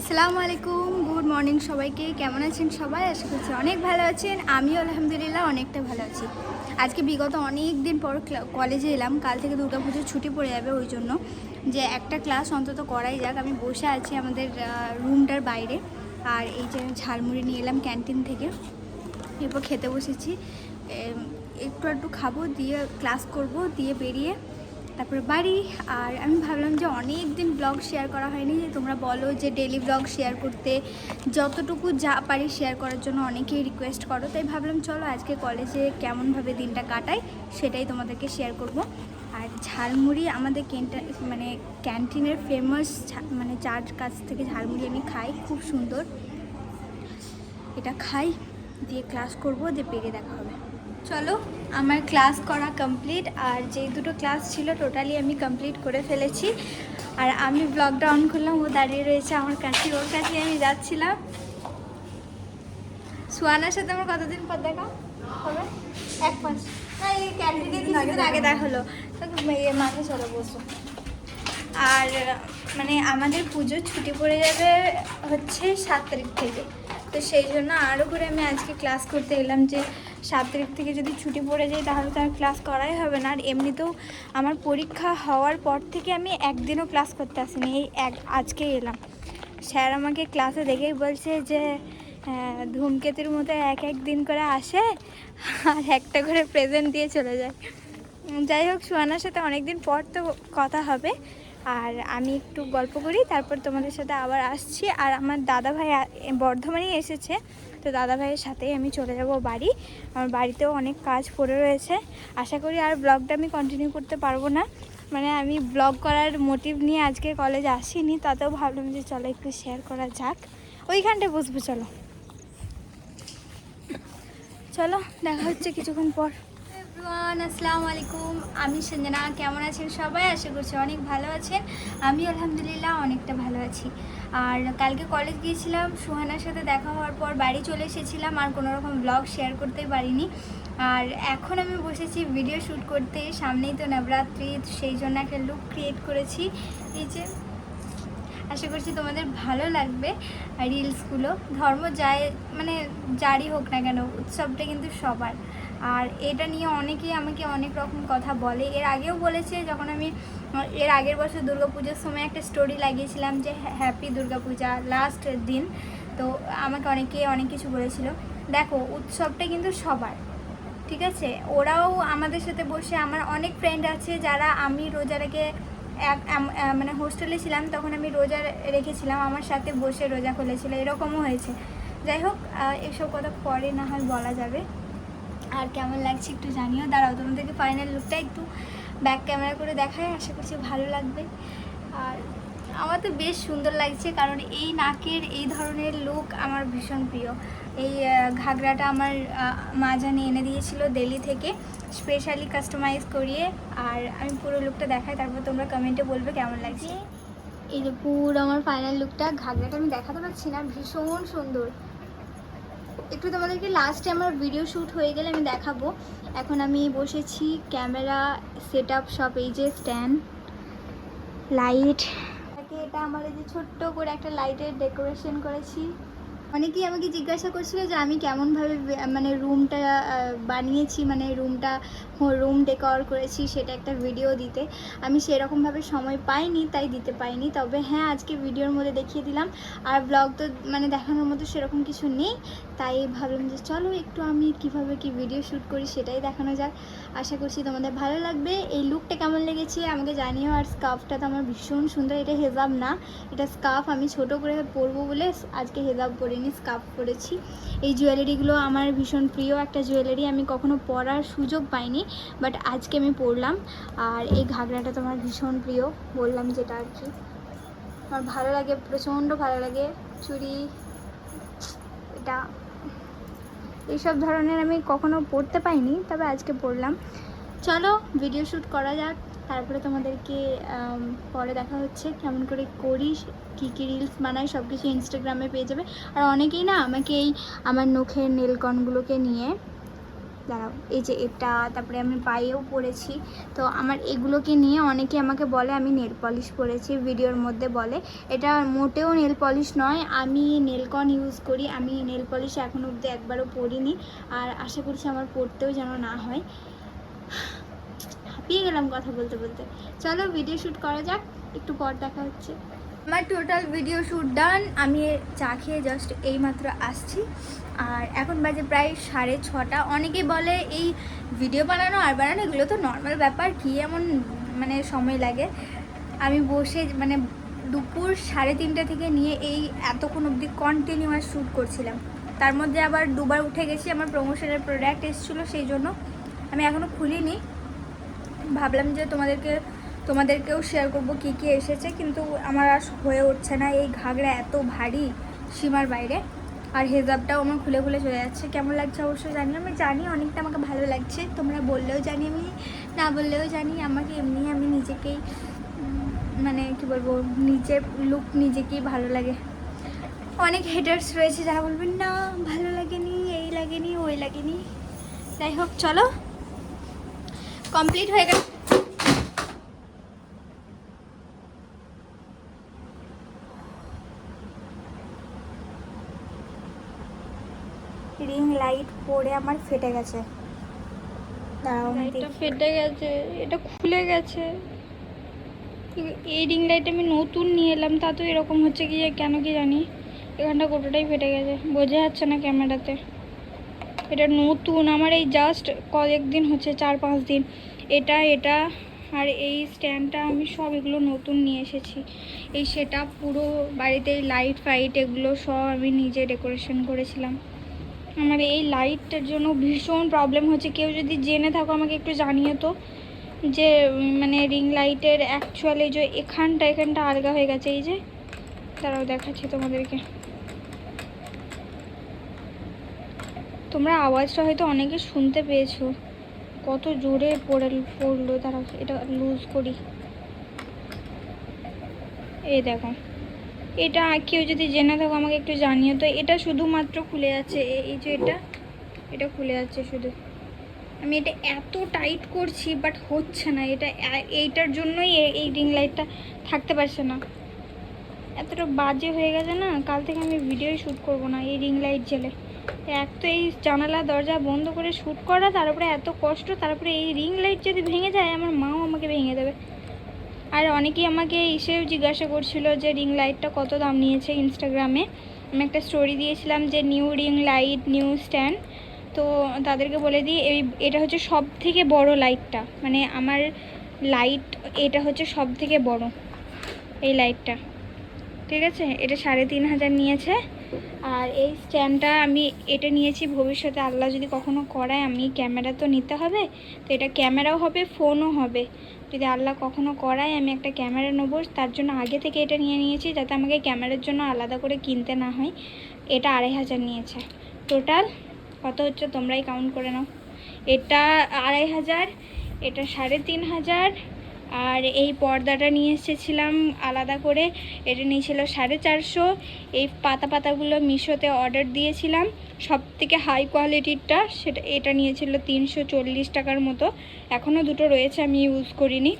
আসসালামু আলাইকুম, good morning সবাইকে। কেমন আছেন সবাই? আশা করছি অনেক ভালো আছেন। আমিও আলহামদুলিল্লাহ অনেকটা ভালো আছি। আজকে বিগত অনেক দিন পর কলেজে এলাম। কাল থেকে দুর্গাপুজোর ছুটি পড়ে যাবে ওই জন্য। যে একটা ক্লাস অন্তত করাই যাক। আমি বসে আছি আমাদের রুমটার বাইরে। আর এই যে ঝালমুড়ি নিয়ে এলাম ক্যান্টিন থেকে। এরপর খেতে বসেছি। একটু একটু খাব, দিয়ে ক্লাস করব, দিয়ে বেরিয়ে তারপরে বাড়ি, আর আমি ভাবলাম যে অনেক দিন ব্লগ শেয়ার করা হয়নি, যে তোমরা বলো যে ডেলি ব্লগ শেয়ার করতে যতটুকু যা পারি শেয়ার করার জন্য অনেকেই রিকোয়েস্ট করো। তাই ভাবলাম চলো আজকে কলেজে কেমনভাবে দিনটা কাটাই, সেটাই তোমাদেরকে শেয়ার করব। আর ঝালমুড়ি আমাদের ক্যান্টা মানে ক্যান্টিনের ফেমাস মানে চার কাছ থেকে ঝালমুড়ি আমি খাই, খুব সুন্দর। এটা খাই, দিয়ে ক্লাস করব, দিয়ে পেরে দেখা হবে। চলো আমার ক্লাস করা কমপ্লিট আর যে দুটো ক্লাস ছিল টোটালি আমি কমপ্লিট করে ফেলেছি। আর আমি ব্লগটা অন করলাম ও দাঁড়িয়ে রয়েছে আমার কাছে ওর কাছে আমি যাচ্ছিলাম। সুয়ানার সাথে আমার কতদিন পর দেখা হবে? এক মাস। না এই ক্যান্টিনে কিছুদিন আগে দেখা হলো। মাঠে চলো বসো। আর মানে আমাদের পুজোর ছুটি পড়ে যাবে হচ্ছে সাত তারিখ থেকে। তো সেই জন্য আরও করে আমি আজকে ক্লাস করতে এলাম যে সাত তারিখ থেকে যদি ছুটি পড়ে যায় তাহলে তো আর ক্লাস করাই হবে না। আর এমনিতেও আমার পরীক্ষা হওয়ার পর থেকে আমি একদিনও ক্লাস করতে আসিনি এই এক আজকে এলাম। স্যার আমাকে ক্লাসে দেখেই বলছে যে আহ, ধূমকেতুর মতো এক এক দিন করে আসে আর একটা করে প্রেজেন্ট দিয়ে চলে যায়। যাই হোক সুয়ানার সাথে অনেকদিন পর তো কথা হবে। আর আমি একটু গল্প করি, তারপর তোমাদের সাথে আবার আসছি। আর আমার দাদা ভাই বর্ধমানেই এসেছে, তো দাদা ভাইয়ের সাথেই আমি চলে যাব বাড়ি। আমার বাড়িতেও অনেক কাজ পড়ে রয়েছে। আশা করি আর ব্লগটা আমি কন্টিনিউ করতে পারব না। মানে আমি ব্লগ করার মোটিভ নিয়ে আজকে কলেজ আসিনি, তাতেও ভাবলাম যে চলো একটু শেয়ার করা যাক। ওইখানটায় বসবো, চলো। চলো, দেখা হচ্ছে কিছুক্ষণ পর। এভরিওয়ান আসসালামু আলাইকুম আমি সঞ্জনা, কেমন আছেন সবাই? আশা করছি অনেক ভালো আছেন। আমি আলহামদুলিল্লাহ অনেকটা ভালো আছি। আর কালকে কলেজ গিয়েছিলাম, সুহানার সাথে দেখা হওয়ার পর বাড়ি চলে এসেছিলাম, আর কোনো রকম ব্লগ শেয়ার করতে পারিনি। আর এখন আমি বসেছি ভিডিও শ্যুট করতে, সামনেই তো নবরাত্রি সেই জন্য একটা লুক ক্রিয়েট করেছি। এই যে, আশা করছি তোমাদের ভালো লাগবে রিলসগুলো ধর্ম যায় মানে যারই হোক না কেন, উৎসবটা কিন্তু সবার। আর এটা নিয়ে অনেকেই আমাকে অনেক রকম কথা বলে। এর আগেও বলেছে যখন আমি, এর আগের বছর দুর্গাপুজোর সময় একটা স্টোরি লাগিয়েছিলাম যে হ্যাপি দুর্গাপূজা লাস্ট দিন। তো আমাকে অনেকে অনেক কিছু বলেছিল। দেখো, উৎসবটা কিন্তু সবার, ঠিক আছে? ওরাও আমাদের সাথে বসে, আমার অনেক ফ্রেন্ড আছে যারা আমি রোজা রেখে এক মানে হোস্টেলে ছিলাম, তখন আমি রোজা রেখেছিলাম, আমার সাথে বসে রোজা খুলেছিল, এরকমও হয়েছে। যাই হোক এসব কথা পরে না হয় বলা যাবে। আর কেমন লাগছে একটু জানিও। দাঁড়াও তোমাদেরকে ফাইনাল লুকটা একটু ব্যাক ক্যামেরা করে দেখায় আশা করছি ভালো লাগবে। আর আমার তো বেশ সুন্দর লাগছে কারণ এই নাকের এই ধরনের লুক আমার ভীষণ প্রিয়। এই ঘাগরাটা আমার আহ, মা জানি এনে দিয়েছিল দিল্লি থেকে স্পেশালি কাস্টমাইজ করিয়ে। আর আমি পুরো লুকটা দেখাই তারপর তোমরা কমেন্টে বলবে কেমন লাগছে। এই যে পুরো আমার ফাইনাল লুকটা ঘাগরাটা আমি দেখাতে পারছি না ভীষণ সুন্দর। একটু তোমাদেরকে লাস্টে আমার ভিডিও শ্যুট হয়ে গেলে আমি দেখাবো। এখন আমি বসেছি ক্যামেরা সেট আপ সব এই যে স্ট্যান্ড লাইট এটা আমার এই যে ছোট্ট করে একটা লাইটের ডেকোরেশন করেছি। অনেকেই আমাকে জিজ্ঞাসা করছিল যে আমি কেমনভাবে মানে রুমটা বানিয়েছি মানে রুমটা রুম ডেকর করেছি, সেটা একটা ভিডিও দিতে। আমি সেরকমভাবে সময় পাইনি, তাই দিতে পাইনি। তবে হ্যাঁ আজকে ভিডিওর মধ্যে দেখিয়ে দিলাম। আর ব্লগ তো মানে দেখানোর মতো সেরকম কিছু নেই। তাই ভাবলাম যে চলো, একটু আমি কীভাবে কি ভিডিও শ্যুট করি, সেটাই দেখানো যাক। আশা করছি তোমাদের ভালো লাগবে। এই লুকটা কেমন লেগেছে, আমাকে জানিও। আর স্কার্ফটা তো আমার ভীষণ সুন্দর। এটা হেজাব না। এটা স্কার্ফ আমি ছোট করে পরবো বলে আজকে হেজাব পরিনি স্কার্ফ পরেছি। এই জুয়েলারিগুলো আমার ভীষণ প্রিয় একটা জুয়েলারি আমি কখনো পরার সুযোগ পাইনি বাট আজকে আমি পরলাম। আর এই ঘাগরাটা তো আমার ভীষণ প্রিয়, বললাম যেটা আর কি। আমার ভালো লাগে, প্রচণ্ড ভালো লাগে। চুড়ি, এটা, এইসব ধরনের আমি কখনো পড়তে পাইনি, তবে আজকে পড়লাম চলো ভিডিও শ্যুট করা যাক। তারপরে তোমাদেরকে পরে দেখা হচ্ছে কেমন করে করি কী কী রিলস বানাই সব কিছু ইনস্টাগ্রামে পেয়ে যাবে। আর অনেকেই না আমাকে এই আমার নখের নেলকনগুলোকে নিয়ে, দাঁড়াও, এই যে এটা, তারপরে আমি পায়েও পরেছি। তো আমার এগুলোকে নিয়ে অনেকে আমাকে বলে, আমি নেল পলিশ পরেছি, ভিডিওর মধ্যে বলে। এটা মোটেও নেল পলিশ নয়, আমি নেলকন ইউজ করি, আমি নেল পলিশ এখন অবধি একবারও পরিনি। আর আশা করছি আমার পড়তেও যেন না হয়। হাঁপিয়ে গেলাম কথা বলতে বলতে। চলো ভিডিও শ্যুট করা যাক, একটু পর দেখা হচ্ছে। আমার টোটাল ভিডিও শ্যুট ডান আমি চা খেয়ে জাস্ট এইমাত্র আসছি। আর এখন বাজে প্রায় সাড়ে ছটা। অনেকে বলে এই ভিডিও বানানো আর বানানো, এগুলো তো নর্মাল ব্যাপার, কী এমন মানে সময় লাগে? আমি বসে মানে দুপুর সাড়ে তিনটে থেকে নিয়ে এই এতক্ষণ অবধি কন্টিনিউয়াস শ্যুট করছিলাম। তার মধ্যে আবার দুবার উঠে গেছি, আমার প্রমোশনের প্রোডাক্ট এসেছিল, সেই জন্য আমি এখনও খুলিনি। ভাবলাম যে তোমাদেরকে, তোমাদেরকেও শেয়ার করব কি কি এসেছে, কিন্তু আমার আর হয়ে উঠছে না। এই ঘাগরা এত ভারী সীমার বাইরে, আর হেজাবটাও আমার খুলে খুলে চলে যাচ্ছে। কেমন লাগছে অবশ্যই জানি আমি জানি অনেকটা আমাকে ভালো লাগছে। তোমরা বললেও জানি আমি, না বললেও জানি আমাকে এমনি আমি নিজেকেই মানে কি বলব নিজের লুক নিজেকেই ভালো লাগে। অনেক হেটার্স রয়েছে যারা বলবেন, না, ভালো লাগেনি, এই লাগেনি, ওই লাগেনি। যাই হোক, চলো। কমপ্লিট হয়ে গেল। রিং লাইট পড়ে আমার ফেটে গেছে। ফেটে গেছে এটা খুলে গেছে। এই রিং লাইট আমি নতুন নিয়ে এলাম তা তো এরকম হচ্ছে কি কেন কি জানি। এখানটা গোটাটাই ফেটে গেছে বোঝা যাচ্ছে না ক্যামেরাতে এটা নতুন, আমার এই জাস্ট কয়েকদিন হচ্ছে চার পাঁচ দিন। এটা এটা, আর এই স্ট্যান্ডটা আমি সব এগুলো নতুন নিয়ে এসেছি। এই সেটা পুরো বাড়িতে এই লাইট ফাইট এগুলো সব আমি নিজে ডেকোরেশন করেছিলাম। আমার এই লাইটটার জন্য ভীষণ প্রবলেম হচ্ছে। কেউ যদি জেনে থাকো, আমাকে একটু জানিয়ে তো, যে মানে রিং লাইটের অ্যাকচুয়ালি যে এখানটা এখানটা আলগা হয়ে গেছে। এই যে তারাও দেখাচ্ছি তোমাদেরকে। তোমরা আওয়াজটা হয়তো অনেকে শুনতে পেয়েছ। কত জোরে পড়ে, পড়ল তারা, এটা লুজ করি। এই দেখো। এটা কেউ যদি জেনে থাকো, আমাকে একটু জানিও তো। এটা শুধুমাত্র খুলে যাচ্ছে এই যে এটা এটা খুলে যাচ্ছে শুধু। আমি এটা এত টাইট করছি বাট হচ্ছে না। এটা এইটার জন্যই এই রিং লাইটটা থাকতে পারছে না। এতটা বাজে হয়ে গেছে না, কাল থেকে আমি ভিডিও শ্যুট করব না এই রিং লাইট জেলে। এক তো এই জানালা, দরজা বন্ধ করে শ্যুট করা তারপরে এত কষ্ট তারপরে এই রিং লাইট যদি ভেঙে যায়, আমার মাও আমাকে ভেঙে দেবে। আর অনেকেই আমাকে এসেও জিজ্ঞাসা করছিল যে রিং লাইটটা কত দাম নিয়েছে ইনস্টাগ্রামে আমি একটা স্টোরি দিয়েছিলাম যে new ring light new stand তো তাদেরকে বলে দিই, এই, এটা হচ্ছে সব থেকে বড় লাইটটা মানে আমার লাইট এটা হচ্ছে সব থেকে বড় এই লাইটটা ঠিক আছে? এটা সাড়ে তিন হাজার নিয়েছে। আর এই স্ট্যান্ডটা আমি এটা নিয়েছি, ভবিষ্যতে আল্লাহ যদি কখনো করায়, আমি ক্যামেরা তো নিতে হবে, তো এটা ক্যামেরাও হবে, ফোনও হবে। যদি আল্লাহ কখনো করায়, আমি একটা ক্যামেরা নেব, তার জন্য আগে থেকে এটা নিয়ে নিয়েছি, যাতে আমাকে ক্যামেরার জন্য আলাদা করে কিনতে না হয়। এটা আড়াই হাজার নিয়েছে। টোটাল কত হচ্ছে তোমরাই কাউন্ট করে নাও। এটা আড়াই হাজার, এটা সাড়ে তিন হাজার আর এই পর্দাটা নিয়ে এসেছিলাম আলাদা করে। এটা নিয়েছিল সাড়ে চারশো। এই পাতা পাতাগুলো মিশোতে অর্ডার দিয়েছিলাম। সব থেকে হাই কোয়ালিটিরটা সেটা, এটা নিয়েছিল তিনশো চল্লিশ টাকার মতো। এখনও দুটো রয়েছে, আমি ইউজ করিনি।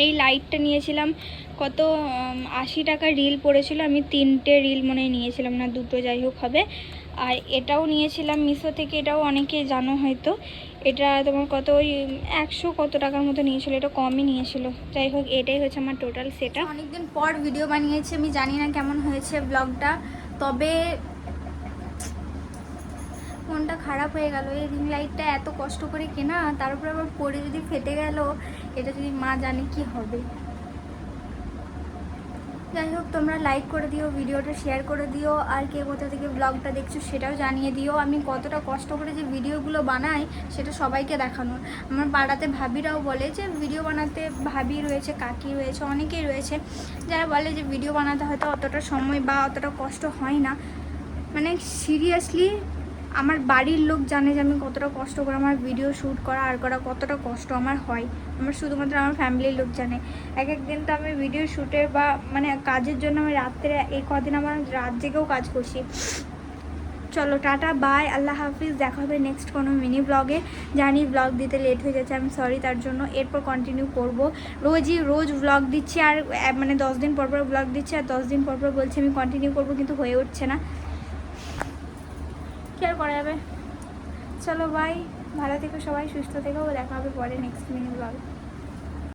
এই লাইটটা নিয়েছিলাম কত আশি টাকা রিল পড়েছিল। আমি তিনটে রিল মনে নিয়েছিলাম না, দুটো যাই হোক হবে। আর এটাও নিয়েছিলাম মিশো থেকে, এটাও অনেকে জানো হয়তো। এটা তোমার কত ওই একশো কত টাকার মতো নিয়েছিল, এটা কমই নিয়েছিল। যাই হোক, এটাই হচ্ছে আমার টোটাল সেটা অনেকদিন পর ভিডিও বানিয়েছি, আমি জানি না কেমন হয়েছে ব্লগটা তবে ফোনটা খারাপ হয়ে গেল। এই রিং লাইটটা এত কষ্ট করে কেনা, তার উপরে আবার পরে যদি ফেটে গেল, এটা যদি মা জানে কি হবে। যাই হোক, তোমরা লাইক করে দিও, ভিডিওটা শেয়ার করে দিও, আর কে কোথা থেকে ব্লগটা দেখছ সেটাও জানিয়ে দিও। আমি কতটা কষ্ট করে যে ভিডিওগুলো বানাই, সেটা সবাইকে দেখানোর। আমার পাড়াতে ভাবিরাও বলে যে, ভিডিও বানাতে ভাবি রয়েছে, কাকি রয়েছে, অনেকেই রয়েছে। যারা বলে যে ভিডিও বানাতে হয়তো অতটা সময় বা অতটা কষ্ট হয় না। মানে সিরিয়াসলি আমার বাড়ির লোক জানে যে আমি কতটা কষ্ট করে আমার ভিডিও শ্যুট করা, আর করা কতটা কষ্ট আমার হয়। আমার শুধুমাত্র আমার ফ্যামিলির লোক জানে। এক একদিন তো আমি ভিডিও শ্যুটে বা মানে কাজের জন্য আমি রাত্রে এই কদিন আমার রাত জেগেও কাজ করছি। চলো, টাটা বাই আল্লাহ হাফিজ, দেখা হবে নেক্সট কোনো মিনি ব্লগে জানি ব্লগ দিতে লেট হয়ে যাচ্ছে আমি সরি তার জন্য। এরপর কন্টিনিউ করব। রোজই, রোজ ব্লগ দিচ্ছি, আর মানে দশ দিন পর পর ব্লগ দিচ্ছি, আর দশ দিন পর পর বলছি আমি কন্টিনিউ করব, কিন্তু হয়ে উঠছে না। কেয়ার করা যাবে। চলো বাই ভালো থেকো সবাই, সুস্থ থেকো। দেখা হবে পরে নেক্সট মিনিট ব্লগে